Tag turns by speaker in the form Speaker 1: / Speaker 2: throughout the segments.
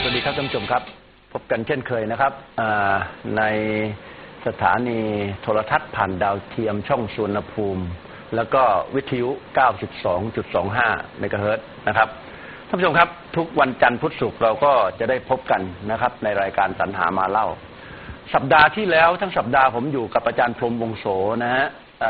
Speaker 1: สวัสดีครับท่านผู้ชมครับ พบกันเช่นเคยนะครับในสถานีโทรทัศน์ผ่านดาวเทียมช่องสุวรรณภูมิ แล้วก็วิทยุ 92.25เมกะเฮิรตนะครับท่านผู้ชมครับ ทุกวันจันทร์พุธศุกร์เราก็จะได้พบกันนะครับ ในรายการสรรหามาเล่า สัปดาห์ที่แล้วทั้งสัปดาห์ผมอยู่กับอาจารย์พรมวงโสนะฮะเ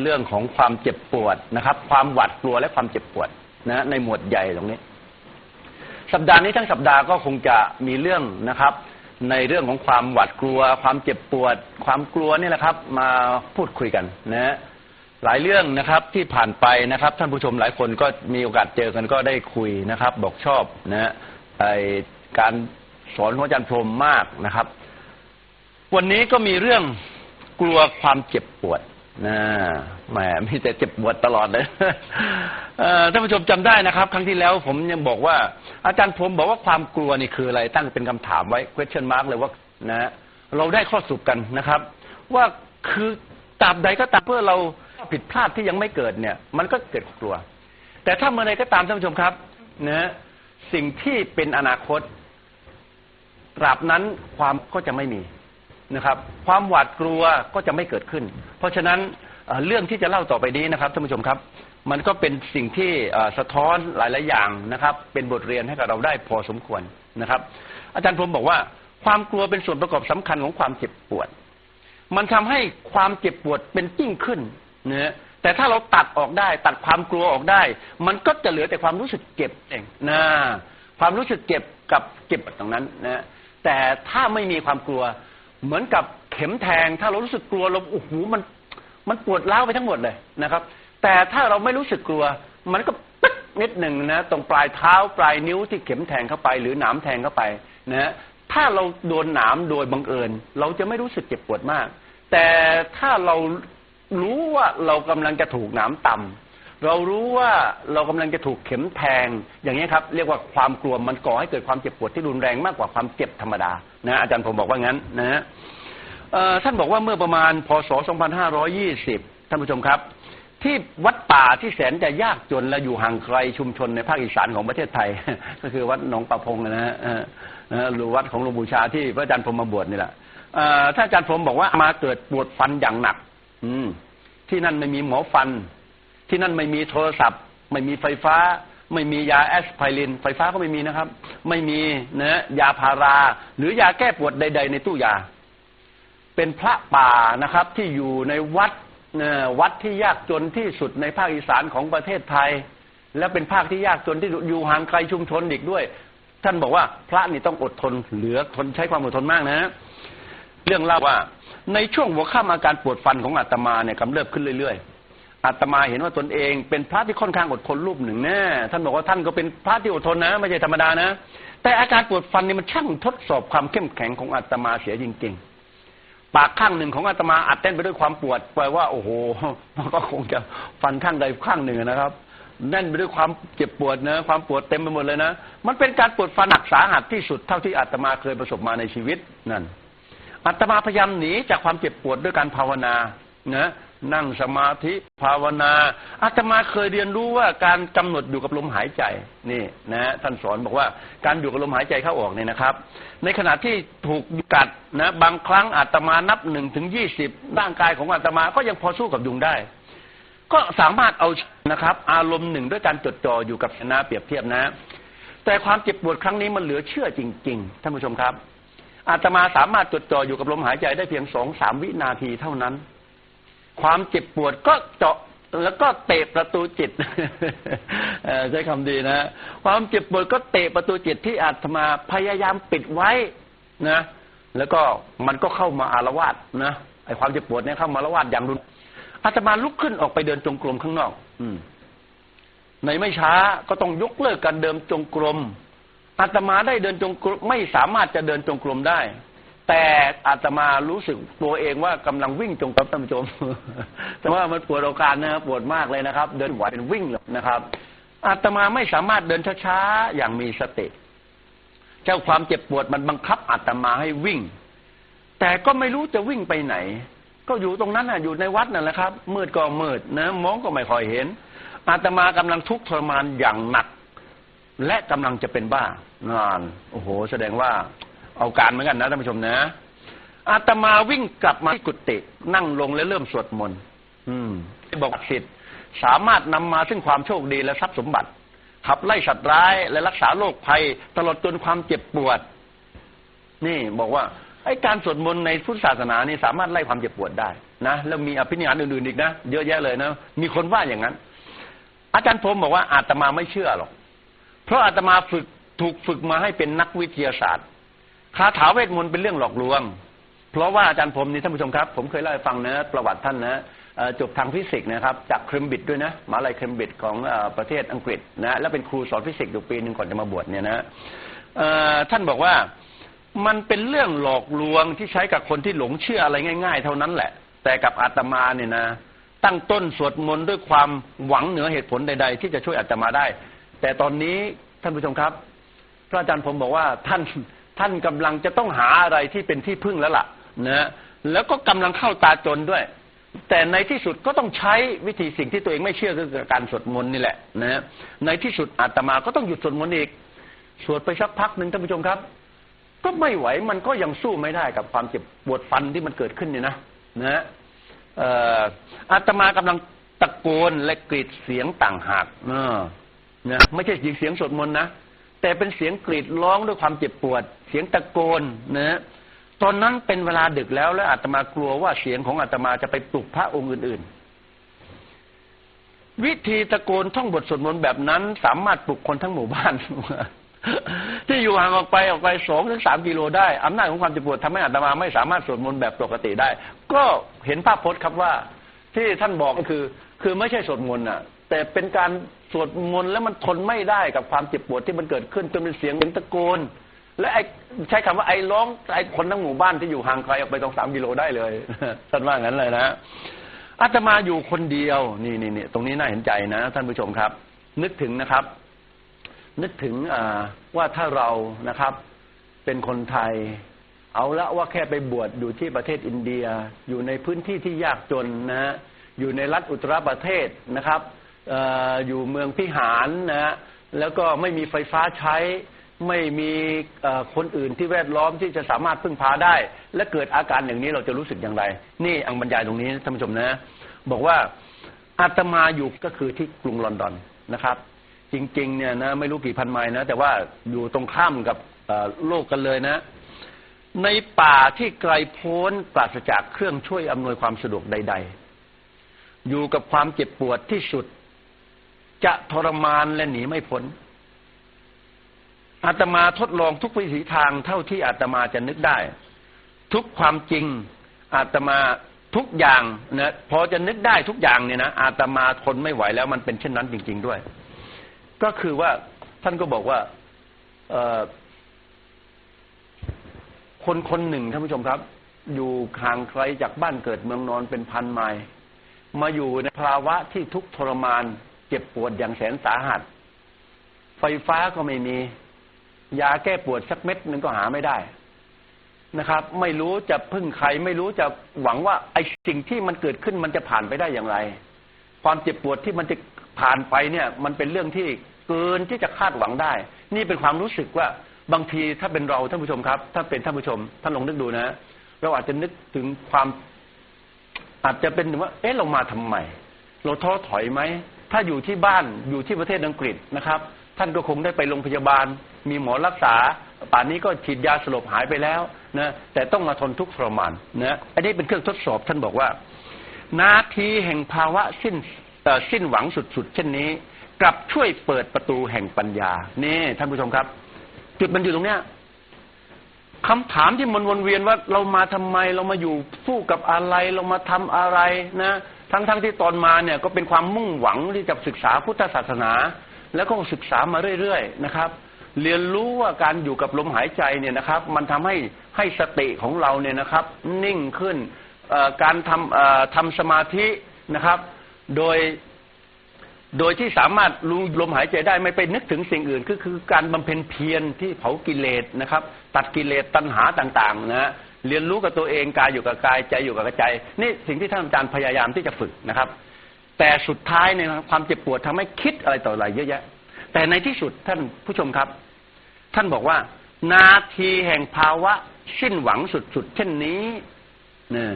Speaker 1: เรื่องของความเจ็บปวดนะครับ ความหวาดกลัวและความเจ็บปวดนะฮะในหมวดใหญ่ตรงนี้ สัปดาห์นี้ทั้งสัปดาห์ก็คงจะมีเรื่องนะครับ ในเรื่องของความหวาดกลัว ความเจ็บปวด ความกลัวนี่แหละครับ มาพูดคุยกันนะหลายเรื่องนะครับที่ผ่านไปนะครับ ท่านผู้ชมหลายคนก็มีโอกาสเจอกันก็ได้คุยนะครับ บอกชอบนะไอการสอนของอาจารย์พรมมากนะครับ วันนี้ก็มีเรื่องกลัวความเจ็บปวด นะแหมมีแต่เจ็บปวดตลอดเลยท่านผู้ชมจำได้นะครับ ครั้งที่แล้วผมยังบอกว่า อาจารย์ผมบอกว่าความกลัวนี่คืออะไรตั้งเป็นคำถามไว้ question mark เลยว่านะเราได้ข้อสุปกันนะครับ ว่าคือตราบใดก็ตามเพื่อเราผิดพลาดที่ยังไม่เกิดเนี่ย มันก็เกิดกลัว แต่ถ้าเมื่อใดก็ตามท่านผู้ชมครับนะสิ่งที่เป็นอนาคตตราบนั้นความก็จะไม่มี นะครับ ความหวาดกลัวก็จะไม่เกิดขึ้น เพราะฉะนั้นเรื่องที่จะเล่าต่อไปนี้นะครับท่านผู้ชมครับ มันก็เป็นสิ่งที่สะท้อนหลาย ๆ อย่างนะครับ เป็นบทเรียนให้กับเราได้พอสมควรนะครับ อาจารย์พรมบอกว่า ความกลัวเป็นส่วนประกอบสำคัญของความเจ็บปวด มันทำให้ความเจ็บปวดเป็นยิ่งขึ้นนะแต่ถ้าเราตัดออกได้ ตัดความกลัวออกได้ มันก็จะเหลือแต่ความรู้สึกเจ็บเองนะความรู้สึกเจ็บกับเจ็บตรงนั้นนะแต่ถ้าไม่มีความกลัว เหมือนกับเข็มแทง ถ้าเรารู้สึกกลัวเราโอ้โหมัน มันปวดร้าวไปทั้งหมดเลยนะครับ แต่ถ้าเราไม่รู้สึกกลัว มันก็ปึ๊กนิดหนึ่งนะตรงปลายเท้าปลายนิ้วที่เข็มแทงเข้าไป หรือหนามแทงเข้าไปนะถ้าเราโดนหนามโดยบังเอิญ เราจะไม่รู้สึกเจ็บปวดมาก แต่ถ้าเรารู้ว่าเรากำลังจะถูกหนามต่ำ เรารู้ว่าเรากำลังจะถูกเข็มแทง อย่างนี้ครับ เรียกว่าความกลัวมันก่อให้เกิดความเจ็บปวดที่รุนแรงมากกว่าความเจ็บธรรมดานะอาจารย์ผมบอกว่างั้นนะฮะท่านบอกว่าเมื่อประมาณพศ 2520 ท่านผู้ชมครับ ที่วัดป่าที่แสนจะยากจนและอยู่ห่างไกลชุมชนในภาคอีสานของประเทศไทย ก็คือวัดหนองประพงนะฮะหรือวัดของหลวงปู่ชาที่พระอาจารย์พรมมาบวชนี่แหละท่านอาจารย์พรมบอกว่ามาเกิดปวดฟันอย่างหนัก อืมที่นั่นไม่มีหมอฟัน ที่นั่นไม่มีโทรศัพท์ ไม่มีไฟฟ้า ไม่มียาแอสไพริน ไฟฟ้าก็ไม่มีนะครับ ไม่มีเนะยาพารา หรือยาแก้ปวดใด ๆ ในตู้ยา เป็นพระป่านะครับที่อยู่ในวัดวัดที่ยากจนที่สุดในภาคอีสานของประเทศไทย และเป็นภาคที่ยากจนที่อยู่ห่างไกลชุมชนอีกด้วย ท่านบอกว่าพระนี่ต้องอดทนเหลือทนใช้ความอดทนมากนะ เรื่องเล่าว่าในช่วงหัวค่ำอาการปวดฟันของอาตมาเนี่ยกำเริบขึ้นเรื่อยๆ อาตมาเห็นว่าตนเอง เป็นพระที่ค่อนข้างอดทนรูปหนึ่งแน่ท่านบอกว่าท่านก็เป็นพระที่อดทนนะ ไม่ใช่ธรรมดานะ แต่อาการปวดฟันนี่มันช่างทดสอบความเข้มแข็งของอาตมาเสียจริง ๆ ปากข้างหนึ่งของอาตมาอัดแน่นไปด้วยความปวดแปลว่าโอ้โหมันก็คงจะฟันข้างใดข้างหนึ่งนะครับแน่นไปด้วยความเจ็บปวดนะ ความปวดเต็มไปหมดเลยนะ มันเป็นการปวดฟันหนักสาหัสที่สุดเท่าที่อาตมาเคยประสบมาในชีวิตนั่นอาตมาพยายามหนีจากความเจ็บปวดด้วยการภาวนานะนั่งสมาธิภาวนาอาตมาเคยเรียนรู้ว่าการกำหนดอยู่กับลมหายใจนี่นะท่านสอนบอกว่าการอยู่กับลมหายใจเข้าออกเนี่ยนะครับ ในขณะที่ถูกกัดนะบางครั้งอาตมานับหนึ่งถึงยี่สิบร่างกายของอาตมาก็ยังพอสู้กับยุงได้ ก็สามารถเอานะครับ อารมณ์หนึ่งด้วยการจดจ่ออยู่กับชนะเปรียบเทียบนะ แต่ความเจ็บปวดครั้งนี้มันเหลือเชื่อจริง ๆ ท่านผู้ชมครับอาตมาสามารถจดจ่ออยู่กับลมหายใจได้เพียงสองสามวินาทีเท่านั้น ความเจ็บปวดก็เจาะแล้วก็เตะประตูจิตเอ่อใช้คำดีนะ ความเจ็บปวดก็เตะประตูจิตที่อาตมาพยายามปิดไว้นะ แล้วก็มันก็เข้ามาอารวาสนะไอความเจ็บปวดเนี่ยเข้ามาอารวาสอย่างรุนอาตมาลุกขึ้นออกไปเดินจงกรมข้างนอก อืมในไม่ช้าก็ต้องยกเลิกการเดินจงกรมอาตมาได้เดินจงกรมไม่สามารถจะเดินจงกรมได้ แต่อาตมารู้สึกตัวเองว่ากำลังวิ่งจงกรมท่านผู้ชม แต่ว่ามันปวดอาการนะครับปวดมากเลยนะครับ เดินไหวเป็นวิ่งเลยนะครับ อาตมาไม่สามารถเดินช้าๆอย่างมีสติเจ้าความเจ็บปวดมันบังคับอาตมาให้วิ่ง แต่ก็ไม่รู้จะวิ่งไปไหน ก็อยู่ตรงนั้นน่ะอยู่ในวัดนั่นแหละครับ มืดก็มืดนะมองก็ไม่ค่อยเห็น อาตมากำลังทุกข์ทรมานอย่างหนัก และกำลังจะเป็นบ้านานโอ้โห แสดงว่า เอาการเหมือนกันนะท่านผู้ชมนะอาตมาวิ่งกลับมาที่กุฏินั่งลงและเริ่มสวดมนต์อืมบอกสิทธิ์สามารถนำมาซึ่งความโชคดีและทรัพย์สมบัติ ขับไล่สัตว์ร้ายและรักษาโรคภัย ตลอดจนความเจ็บปวด นี่บอกว่าไอ้การสวดมนต์ในพุทธศาสนานี่สามารถไล่ความเจ็บปวดได้นะแล้วมีอภินิหารอื่นๆอีกนะเยอะแยะเลยนะมีคนว่าอย่างนั้น อาจารย์พรมบอกว่าอาตมาไม่เชื่อหรอกเพราะอาตมาฝึกถูกฝึกมาให้เป็นนักวิทยาศาสตร์ คาถาเวทมนต์เป็นเรื่องหลอกลวง เพราะว่าอาจารย์พรมนี่ท่านผู้ชมครับ ผมเคยเล่าให้ฟังนะประวัติท่านนะจบทางฟิสิกส์นะครับ จากเคมบริดด้วยนะมหาลัยเคมบริดของประเทศอังกฤษนะแล้วเป็นครูสอนฟิสิกส์อยู่ปีหนึ่งก่อนจะมาบวชเนี่ยนะท่านบอกว่ามันเป็นเรื่องหลอกลวงที่ใช้กับคนที่หลงเชื่ออะไรง่าย ๆ เท่านั้นแหละ แต่กับอาตมาเนี่ยนะ ตั้งต้นสวดมนต์ด้วยความหวังเหนือเหตุผลใด ๆ ที่จะช่วยอาตมาได้ แต่ตอนนี้ท่านผู้ชมครับ พระอาจารย์ผมบอกว่าท่าน ท่านกำลังจะต้องหาอะไรที่เป็นที่พึ่งแล้วล่ะนะแล้วก็กำลังเข้าตาจนด้วย แต่ในที่สุดก็ต้องใช้วิธีสิ่งที่ตัวเองไม่เชื่อคือการสวดมนต์นี่แหละนะในที่สุดอาตมาก็ต้องหยุดสวดมนต์อีกสวดไปสักพักหนึ่งท่านผู้ชมครับ ก็ไม่ไหวมันก็ยังสู้ไม่ได้กับความเจ็บปวดฟันที่มันเกิดขึ้นเนี่ยนะนะอาตมากำลังตะโกนและกรีดเสียงต่างหากนะไม่ใช่เสียงสวดมนต์นะ แต่เป็นเสียงกรีดร้องด้วยความเจ็บปวด เสียงตะโกนนะตอนนั้นเป็นเวลาดึกแล้วและอาตมากลัวว่าเสียงของอาตมาจะไปปลุกพระองค์อื่น ๆ วิธีตะโกนท่องบทสวดมนต์แบบนั้น สามารถปลุกคนทั้งหมู่บ้าน ที่อยู่ห่างออกไปออกไปสองถึงสามกิโลได้อำนาจของความเจ็บปวดทำให้อาตมาไม่สามารถสวดมนต์แบบปกติได้ ก็เห็นภาพพจน์ครับว่า ที่ท่านบอกก็คือ คือไม่ใช่สวดมนต์อะ แต่เป็นการสวดมนต์แล้วมันทนไม่ได้กับความเจ็บปวดที่มันเกิดขึ้นจนเป็นเสียงเป็นตะโกน และไอ้ใช้คำว่าไอ้ร้องไอ้คนทั้งหมู่บ้านที่อยู่ห่างไกลออกไปสองสามกิโลได้เลยท่านว่างั้นเลยนะอาตมาอยู่คนเดียวนี่นี่นี่ตรงนี้น่าเห็นใจนะ ท่านผู้ชมครับ นึกถึงนะครับ นึกถึงว่าถ้าเรานะครับ เป็นคนไทย เอาละว่าแค่ไปบวชอยู่ที่ประเทศอินเดีย อยู่ในพื้นที่ที่ยากจนนะฮะอยู่ในรัฐอุตรประเทศนะครับ อยู่เมืองพิหารนะฮะแล้วก็ไม่มีไฟฟ้าใช้ไม่มีคนอื่นที่แวดล้อมที่จะสามารถพึ่งพาได้ และเกิดอาการอย่างนี้เราจะรู้สึกอย่างไร นี่อังบรรยายตรงนี้ท่านผู้ชมนะ บอกว่าอาตมาอยู่ก็คือที่กรุงลอนดอนนะครับ จริงๆเนี่ยนะไม่รู้กี่พันไมล์นะ แต่ว่าอยู่ตรงข้ามกับโลกกันเลยนะ ในป่าที่ไกลโพ้นปราศจากเครื่องช่วยอำนวยความสะดวกใด ๆ อยู่กับความเจ็บปวดที่สุด จะทรมานและหนีไม่พ้นอาตมาทดลองทุกวิถีทางเท่าที่อาตมาจะนึกได้ ทุกความจริงอาตมาทุกอย่างนะพอจะนึกได้ทุกอย่างเนี่ยนะอาตมาทนไม่ไหวแล้วมันเป็นเช่นนั้นจริง ๆด้วย ก็คือว่าท่านก็บอกว่าคนคนหนึ่งท่านผู้ชมครับ อยู่ห่างไกลจากบ้านเกิดเมืองนอนเป็นพันไมล์มาอยู่ในภาวะที่ทุกทรมาน จ็บปวดอย่างแสนสาหัส ไฟฟ้าก็ไม่มี ยาแก้ปวดสักเม็ดหนึ่งก็หาไม่ได้นะครับ ไม่รู้จะพึ่งใคร ไม่รู้จะหวังว่าไอ้สิ่งที่มันเกิดขึ้นมันจะผ่านไปได้อย่างไร ความเจ็บปวดที่มันจะผ่านไปเนี่ย มันเป็นเรื่องที่เกินที่จะคาดหวังได้ นี่เป็นความรู้สึกว่าบางทีถ้าเป็นเราท่านผู้ชมครับ ถ้าเป็นท่านผู้ชมท่านลองนึกดูนะ เราอาจจะนึกถึงความ อาจจะเป็นว่า เอ๊ะเรามาทำไมเราท้อถอยไหม ถ้าอยู่ที่บ้านอยู่ที่ประเทศอังกฤษนะครับ ท่านก็คงได้ไปโรงพยาบาล มีหมอรักษา ป่านนี้ก็ฉีดยาสลบหายไปแล้วนะแต่ต้องมาทนทุกข์ทรมานนะอันนี้เป็นเครื่องทดสอบท่านบอกว่า นาทีแห่งภาวะสิ้นสิ้นหวังสุดๆ เช่นนี้ กลับช่วยเปิดประตูแห่งปัญญานี่ท่านผู้ชมครับ จุดมันอยู่ตรงเนี้ยคำถามที่มันวนเวียนว่าเรามาทำไมเรามาอยู่สู้กับอะไร เรามาทำอะไรนะ ทั้งๆทที่ตอนมาเนี่ยก็เป็นความมุ่งหวังที่จะศึกษาพุทธศาสนา แล้วก็ศึกษามาเรื่อยๆนะครับ เรียนรู้ว่าการอยู่กับลมหายใจเนี่ยนะครับ มันทำให้ให้สติของเราเนี่ยนะครับ นิ่งขึ้นการทำทำสมาธินะครับ โดยโดยที่สามารถรู้ลมหายใจได้ไม่ไปนึกถึงสิ่งอื่น ก็คือการบำเพ็ญเพียรที่เผากิเลสนะครับ ตัดกิเลสตัณหาต่าง ๆ นะ เรียนรู้กับตัวเองกายอยู่กับกายใจอยู่กับใจ นี่สิ่งที่ท่านอาจารย์พยายามที่จะฝึกนะครับ แต่สุดท้ายเนี่ยความเจ็บปวดทำให้คิดอะไรต่ออะไรเยอะแยะ แต่ในที่สุดท่านผู้ชมครับ ท่านบอกว่า นาทีแห่งภาวะสิ้นหวังสุดๆเช่นนี้เนี่ย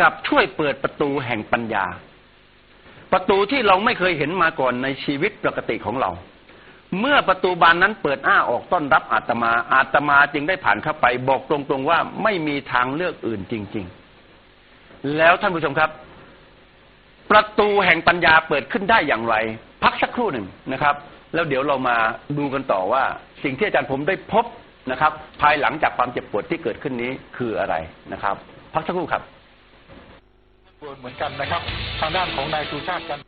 Speaker 1: กับช่วยเปิดประตูแห่งปัญญา ประตูที่เราไม่เคยเห็นมาก่อนในชีวิตปกติของเรา เมื่อประตูบานนั้นเปิดอ้าออกต้อนรับอาตมาอาตมาจึงได้ผ่านเข้าไป บอกตรงๆว่าไม่มีทางเลือกอื่นจริง ๆ แล้วท่านผู้ชมครับ ประตูแห่งปัญญาเปิดขึ้นได้อย่างไร พักสักครู่หนึ่งนะครับ แล้วเดี๋ยวเรามาดูกันต่อว่า สิ่งที่อาจารย์ผมได้พบนะครับ ภายหลังจากความเจ็บปวดที่เกิดขึ้นนี้คืออะไรนะครับ พักสักครู่ครับ
Speaker 2: เหมือนกันนะครับ ทางด้านของนายสุชาติกัน